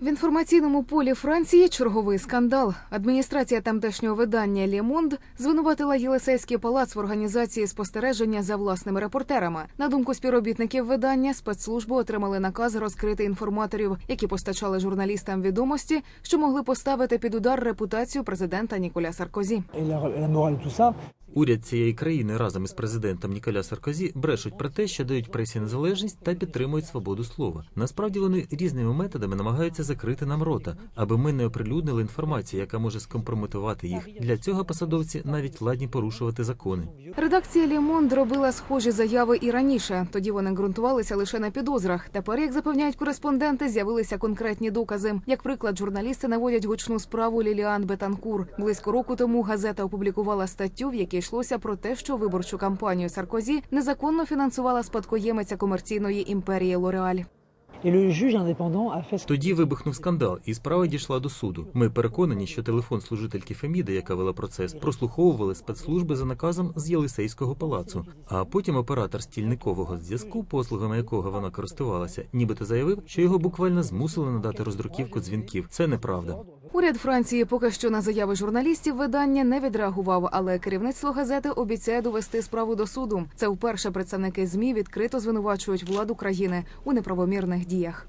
В інформаційному полі Франції черговий скандал. Адміністрація тамтешнього видання «Лє Монд» звинуватила Єлисейський палац в організації спостереження за власними репортерами. На думку співробітників видання, спецслужби отримали наказ розкрити інформаторів, які постачали журналістам відомості, що могли поставити під удар репутацію президента Ніколя Саркозі. Уряд цієї країни разом із президентом Ніколя Саркозі брешуть про те, що дають пресі незалежність та підтримують свободу слова. Насправді вони різними методами намагаються закрити нам рота, аби ми не оприлюднили інформацію, яка може скомпрометувати їх. Для цього посадовці навіть ладні порушувати закони. Редакція «Лє Монд» робила схожі заяви і раніше. Тоді вони ґрунтувалися лише на підозрах. Тепер, як запевняють кореспонденти, з'явилися конкретні докази. Як приклад, журналісти наводять гучну справу Ліліан Бетанкур. Близько року тому газета опублікувала статтю, в якій йшлося про те, що виборчу кампанію Саркозі незаконно фінансувала спадкоємиця комерційної імперії Лореаль. Тоді вибухнув скандал, і справа дійшла до суду. Ми переконані, що телефон служительки Феміди, яка вела процес, прослуховували спецслужби за наказом з Єлисейського палацу. А потім оператор стільникового зв'язку, послугами якого вона користувалася, нібито заявив, що його буквально змусили надати роздруківку дзвінків. Це неправда. Уряд Франції поки що на заяви журналістів видання не відреагував, але керівництво газети обіцяє довести справу до суду. Це вперше представники змі відкрито звинувачують владу країни у неправомірних діях.